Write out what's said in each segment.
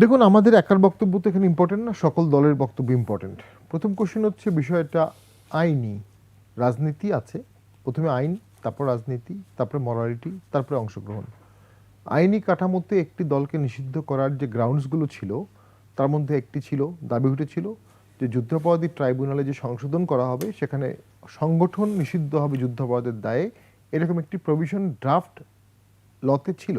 দেখুন, আমাদের একার বক্তব্য তো এখানে ইম্পর্টেন্ট না, সকল দলের বক্তব্য ইম্পর্টেন্ট প্রথম কোশ্চেন হচ্ছে বিষয়টা আইনি। রাজনীতি আছে। প্রথমে আইন, তারপর রাজনীতি, তারপরে মরালিটি তারপরে অংশগ্রহণ। আইনি কাঠামোতে একটি দলকে নিষিদ্ধ করার যে গ্রাউন্ডসগুলো ছিল, তার মধ্যে একটি ছিল, দাবি উঠেছিল যে যুদ্ধাপরাধী ট্রাইব্যুনালে যে সংশোধন করা হবে, সেখানে সংগঠন নিষিদ্ধ হবে যুদ্ধাপরাধের দায়ে। এরকম একটি প্রভিশন ড্রাফট লতে ছিল।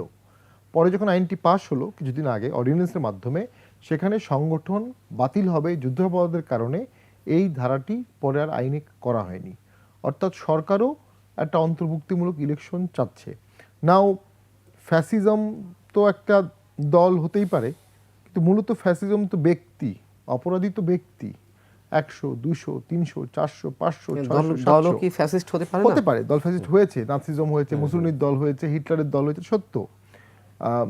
পরে যখন আইনটি পাশ হলো কিছুদিন আগে অর্ডিন্যান্সের মাধ্যমে সেখানে সংগঠন বাতিল হবে যুদ্ধাপরাধের কারণে এই ধারাটি পরে আর আইনে করা হয়নি। অর্থাৎ সরকারও একটা অন্তর্ভুক্তিমূলক ইলেকশন চাচ্ছে। নাও ফ্যাসিজম তো একটা দল হতেই পারে কিন্তু মূলত ফ্যাসিজম তো ব্যক্তি অপরাধী তো ব্যক্তি। একশো দুশো তিনশো চারশো পাঁচশো দলও কি ফ্যাসিস্ট হতে পারে হতে পারে দল ফ্যাসিস্ট হয়েছে নাৎসিজম হয়েছে মুসলিনের দল হয়েছে হিটলারের দল হয়েছে সত্য।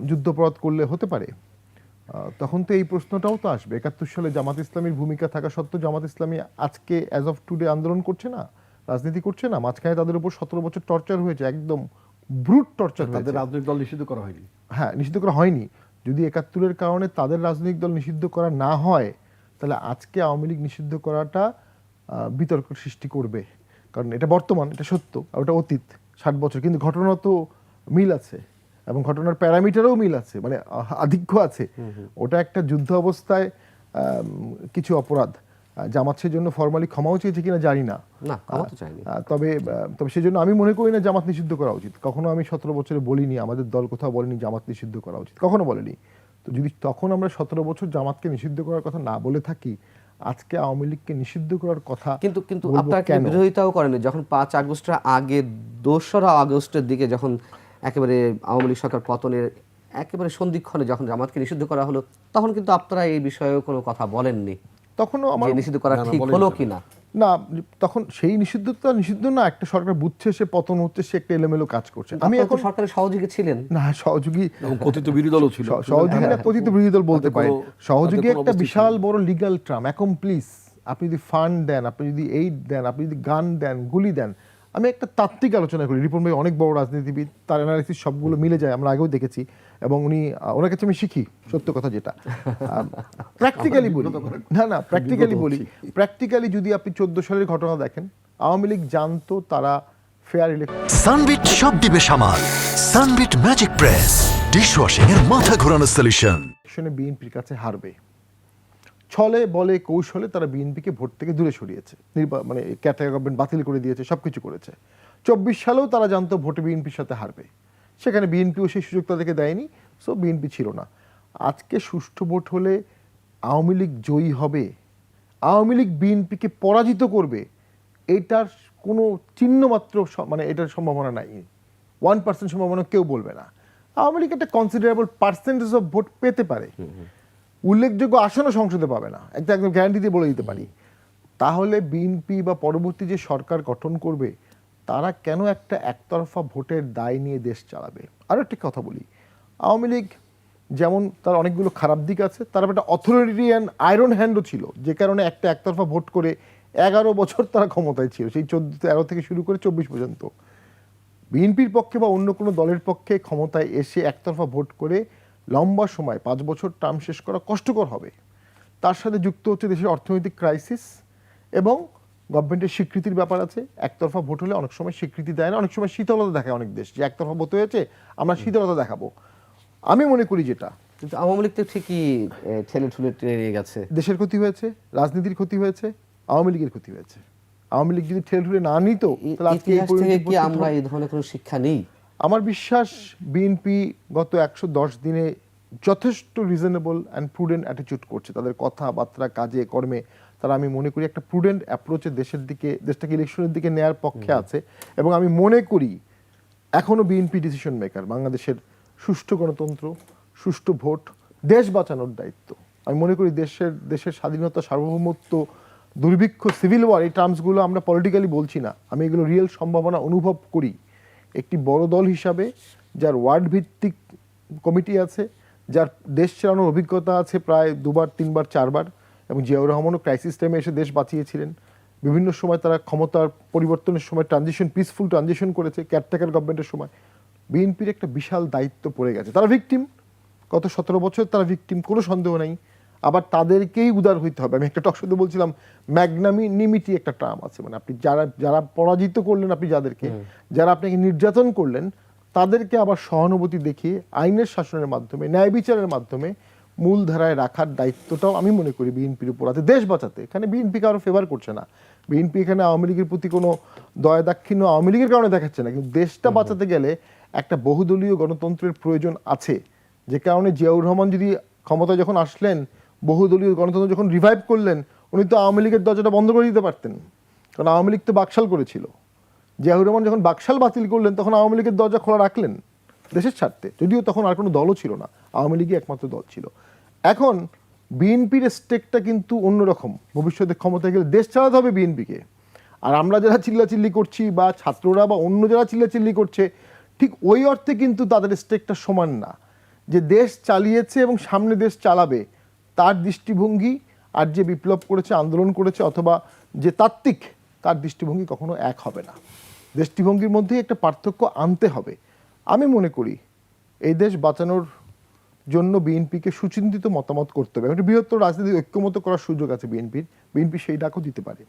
যুদ্ধপরাধ করলে হতে পারে। আহ, তখন তো এই প্রশ্নটাও তো আসবে। একাত্তর সালে জামাত ইসলামীর ভূমিকা থাকা সত্ত্বেও জামাত ইসলামী আজকে অ্যাজ অফ টুডে আন্দোলন করছে না রাজনীতি করছে না মাঝখানে তাদের উপর সতেরো বছর টর্চার হয়েছে একদম ব্রুট টর্চার তাদের রাজনৈতিক দল নিষিদ্ধ করা হয়নি। হ্যাঁ নিষিদ্ধ করা হয়নি। যদি একাত্তরের কারণে তাদের রাজনৈতিক দল নিষিদ্ধ করা না হয় তাহলে আজকে আওয়ামী লীগ নিষিদ্ধ করাটা বিতর্ক সৃষ্টি করবে। কারণ এটা বর্তমান এটা সত্য আর ওটা অতীত ষাট বছর। কিন্তু ঘটনা তো মিল আছে। এবং ঘটনার প্যারামিটারও মিল আছে মানে আধিক্য আছে। ওটা একটা যুদ্ধ অবস্থায় কিছু অপরাধ। জামাত জন্য ফর্মালি ক্ষমাও চেয়েছে কিনা জানি না। তবে তবে সেই জন্য আমি মনে করি না জামাত নিষিদ্ধ করা উচিত। কখনো আমি সতেরো বছরে বলিনি আমাদের দল কোথাও বলেনি জামাত নিষিদ্ধ করা উচিত। কখনো বলেনি। তো যদি তখন আমরা সতেরো বছর জামাতকে নিষিদ্ধ করার কথা না বলে থাকি আজকে আওয়ামী লীগকে নিষিদ্ধ করার কথা কিন্তু কিন্তু আপনারা বিরোধিতাও করেনি যখন পাঁচ আগস্টের আগে দোসরা আগস্টের দিকে যখন একেবারে আওয়ামী লীগ সরকার পতনের একেবারে সন্ধিক্ষণে যখন জামাতকে নিষিদ্ধ করা হলো তখন কিন্তু আপনারা এই বিষয়েও কোনো কথা বলেননি। তখনও আমার নিষিদ্ধ করা না, না, ঠিক হলো তো। কিনা? না তখন সেই নিষিদ্ধ তো নিষিদ্ধ না একটা সরকার বুঝছে সে পতন হচ্ছে সে একটা এলোমেলো কাজ করছে। আমি এখন সরকারের সহযোগী ছিলেন। না সহযোগী কথিত বিরোধী দলও ছিল। সহযোগী না কথিত বিরোধী দল বলতে পারে সহযোগী একটা বিশাল বড় লিগ্যাল ট্রাম এখন প্লিজ আপনি যদি ফান্ড দেন আপনি যদি এইড দেন আপনি যদি গান দেন গুলি দেন আমি একটা তাত্ত্বিক আলোচনা করি। রিপন ভাই অনেক বড় রাজনীতিবিদ তার অ্যানালিসিস সবগুলো মিলে যায় আমরা আগেও দেখেছি। এবং উনি ওনার কাছে আমি শিখি সত্য কথা যেটা। প্র্যাকটিক্যালি বলি। না না প্র্যাকটিক্যালি বলি। প্র্যাকটিক্যালি যদি আপনি চোদ্দ সালের ঘটনা দেখেন আওয়ামী লীগ জানতো তারা ফেয়ার ইলেকশন সানবিট সব দিবে সামাল। সানবিট ম্যাজিক প্রেস ডিশওয়াশিং এর মাথা ঘোরানো সলিউশন বিএনপির কাছে হারবে। ছলে, বলে, কৌশলে তারা বিএনপিকে ভোট থেকে দূরে সরিয়েছে। নির্বা- মানে ক্যাটাগরি গভর্নমেন্ট বাতিল করে দিয়েছে সব কিছু করেছে। চব্বিশ সালেও তারা জানতো ভোটে বিএনপির সাথে হারবে। সেখানে বিএনপিও সেই সুযোগ তাদেরকে দেয়নি সো বিএনপি ছিল না। আজকে সুষ্ঠু ভোট হলে আওয়ামী লীগ জয়ী হবে। আওয়ামী লীগ বিএনপিকে পরাজিত করবে। এটার কোনো চিহ্নমাত্র মানে এটার সম্ভাবনা নাই। ওয়ান পার্সেন্ট সম্ভাবনা কেউ বলবে না। আওয়ামী লীগ একটা কনসিডারেবল পার্সেন্টেজ অফ ভোট পেতে পারে। উল্লেখযোগ্য আসনও সংসদে পাবে না। একটা একদম গ্যারান্টি দিয়ে বলে দিতে পারি। তাহলে বিএনপি বা পরবর্তী যে সরকার গঠন করবে, তারা কেন একটা একতরফা ভোটের দায় নিয়ে দেশ চালাবে? আরও একটা কথা বলি। আওয়ামী লীগ যেমন তার অনেকগুলো খারাপ দিক আছে, তার একটা অথরিটিয়ান আয়রন হ্যান্ডও ছিল, যে কারণে একটা একতরফা ভোট করে এগারো বছর তারা ক্ষমতায় ছিল, সেই চোদ্দ তেরো থেকে শুরু করে চব্বিশ পর্যন্ত। বিএনপির পক্ষে বা অন্য কোনো দলের পক্ষে ক্ষমতায় এসে একতরফা ভোট করে লম্বা সময় পাঁচ বছর টার্ম শেষ করা কষ্টকর হবে। তার সাথে যুক্ত হচ্ছে দেশের অর্থনৈতিক ক্রাইসিস এবং গভর্নমেন্টের স্বীকৃতির ব্যাপার আছে। একতরফা ভোট হলে অনেক সময় স্বীকৃতি দেয় না অনেক সময় শীতলতা দেখায় অনেক দেশ। যে একতরফা ভোট হয়েছে আমরা শীতলতা দেখাবো। আমি মনে করি যেটা। কিন্তু আওয়ামী লীগ তো ঠিকই ঠেলে ঠুলে টেনে গেছে। দেশের ক্ষতি হয়েছে রাজনীতির ক্ষতি হয়েছে আওয়ামী লীগের ক্ষতি হয়েছে। আওয়ামী লীগ যদি ঠেলে ঠুলে না নিত তাহলে আজকে এই আমরা এই ধরনের কোনো শিক্ষা নেই? আমার বিশ্বাস বিএনপি গত একশো দশ দিনে যথেষ্ট রিজনেবল অ্যান্ড প্রুডেন্ট অ্যাটিচিউড করছে। তাদের কথাবার্তা কাজে কর্মে তারা আমি মনে করি একটা প্রুডেন্ট অ্যাপ্রোচে দেশের দিকে দেশটাকে ইলেকশনের দিকে নেয়ার পক্ষে আছে। এবং আমি মনে করি এখনও বিএনপি ডিসিশন মেকার বাংলাদেশের সুষ্ঠু গণতন্ত্র সুষ্ঠু ভোট দেশ বাঁচানোর দায়িত্ব। আমি মনে করি দেশের দেশের স্বাধীনতা সার্বভৌমত্ব দুর্ভিক্ষ সিভিল ওয়ার এই টার্মসগুলো আমরা পলিটিক্যালি বলছি না। আমি এগুলো রিয়েল সম্ভাবনা অনুভব করি। একটি বড় দল হিসাবে, যার ওয়ার্ড ভিত্তিক কমিটি আছে, যার দেশ চালানোর অভিজ্ঞতা আছে প্রায় দুবার, তিনবার, চারবার, এবং জিয়াউর রহমানও ক্রাইসিস টাইমে এসে দেশ বাঁচিয়েছিলেন। বিভিন্ন সময় তারা ক্ষমতার পরিবর্তনের সময় ট্রানজিশন পিসফুল ট্রানজিশন করেছে কেয়ারটেকার গভর্নমেন্টের সময়। বিএনপির একটা বিশাল দায়িত্ব পড়ে গেছে। তারা ভিকটিম গত সতেরো বছর তারা ভিকটিম কোনো সন্দেহ নেই। আবার তাদেরকেই উদার হইতে হবে। আমি একটা টক টকশোতে বলছিলাম ম্যাগনামি নিমিটি একটা টার্ম আছে। মানে আপনি যারা যারা পরাজিত করলেন আপনি যাদেরকে যারা আপনাকে নির্যাতন করলেন তাদেরকে আবার সহানুভূতি দেখিয়ে আইনের শাসনের মাধ্যমে ন্যায় বিচারের মাধ্যমে মূলধারায় রাখার দায়িত্বটাও আমি মনে করি বিএনপির উপর আছে। দেশ বাঁচাতে। এখানে বিএনপি কারও ফেভার করছে না। বিএনপি এখানে আওয়ামী লীগের প্রতি কোনো দয়া দাক্ষিণ্য আওয়ামী লীগের কারণে দেখাচ্ছে না। কিন্তু দেশটা বাঁচাতে গেলে একটা বহুদলীয় গণতন্ত্রের প্রয়োজন আছে। যে কারণে জিয়াউর রহমান যদি ক্ষমতায় যখন আসলেন বহুদলীয় গণতন্ত্র যখন রিভাইভ করলেন, উনি তো আওয়ামী লীগের দরজাটা বন্ধ করে দিতে পারতেন। কারণ আওয়ামী লীগ তো বাকশাল করেছিল। জিয়াউর রহমান যখন বাকশাল বাতিল করলেন, তখন আওয়ামী লীগের দরজা খোলা রাখলেন দেশের স্বার্থে। যদিও তখন আর কোনো দলও ছিল না, আওয়ামী লীগই একমাত্র দল ছিল। এখন বিএনপির স্টেকটা কিন্তু অন্যরকম। ভবিষ্যতে ক্ষমতায় গেলে দেশ চালাতে হবে বিএনপিকে। আর আমরা যারা চিল্লাচিল্লি করছি বা ছাত্ররা বা অন্য যারা চিল্লাচিল্লি করছে, ঠিক ওই অর্থে কিন্তু তাদের স্টেকটা সমান না। যে দেশ চালিয়েছে এবং সামনে দেশ চালাবে তার দৃষ্টিভঙ্গি আর যে বিপ্লব করেছে, আন্দোলন করেছে অথবা যে তাত্ত্বিক, তার দৃষ্টিভঙ্গি কখনো এক হবে না। দৃষ্টিভঙ্গির মধ্যেই একটা পার্থক্য আনতে হবে। আমি মনে করি, এই দেশ বাঁচানোর জন্য বিএনপিকে সুচিন্তিত মতামত করতে হবে। একটা বৃহত্তর রাজনীতি ঐক্যমত করার সুযোগ আছে বিএনপির। বিএনপি সেই ডাকও দিতে পারে।